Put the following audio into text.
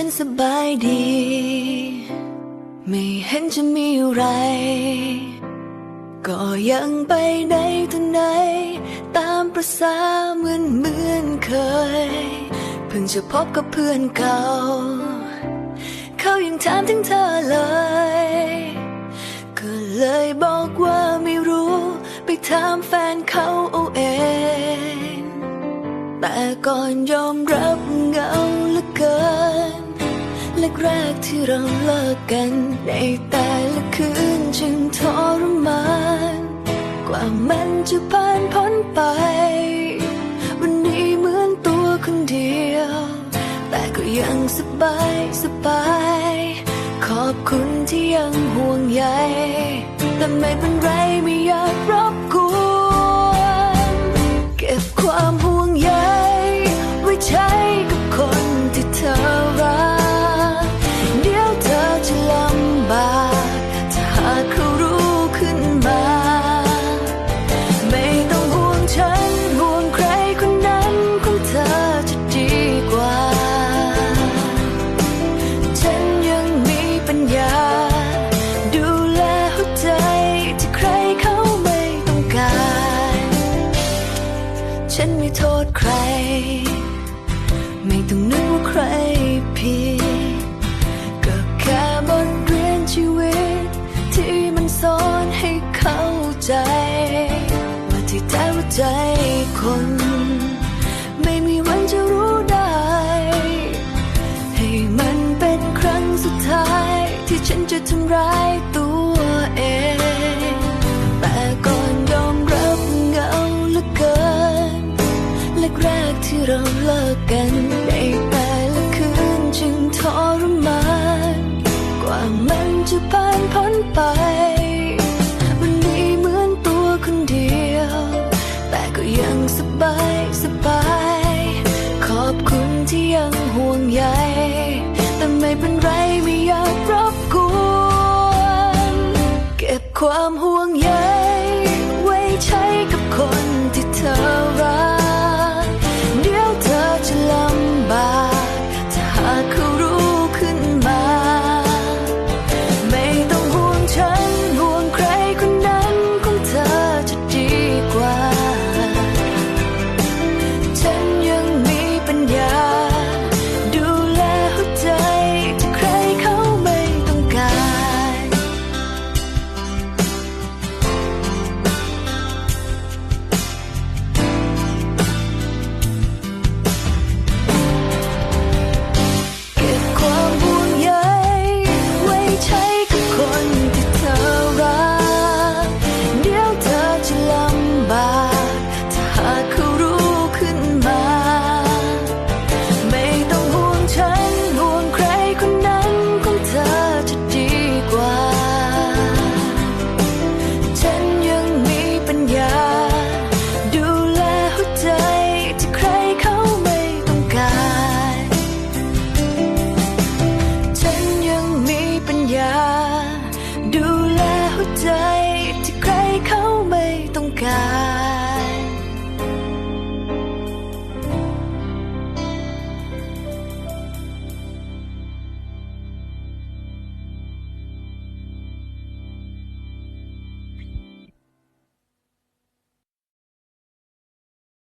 ฉันสบายดี ไม่เห็นจะมีอะไร ก็ยังไปไหนต่อไหน ตามประษาเหมือนเหมือนเคย เพิ่งจะพบกับเพื่อนเก่า เขายังถามถึงเธอเลย ก็เลยบอกว่าไม่รู้ ไปถามแฟนเขาเอาเองแต่ก่อนยอมรับเงาเหลือเกิน แรกๆที่เราเลิกกัน ในแต่ละคืนจึงทรมาน กว่ามันจะผ่านพ้นไป วันนี้เหมือนตัวคนเดียว แต่ก็ยังสบายสบาย ขอบคุณที่ยังห่วงใยแต่ไม่เป็นไร ฉันไม่โทษใคร ไม่ต้องนึกว่าใครผิดก็แค่บทเรียนชีวิต ที่มันสอนให้เข้าใจ ว่าที่แท้ว่าใจคน ไม่มีวันจะรู้ได้ ให้มันเป็นครั้งสุดท้าย ที่ฉันจะทำร้าย ใยแต่ไม่เป็นไรไม่อยากรบกวน เก็บความห่วงใย ญา ดูแลหัวใจที่ใครเขาไม่ต้องการ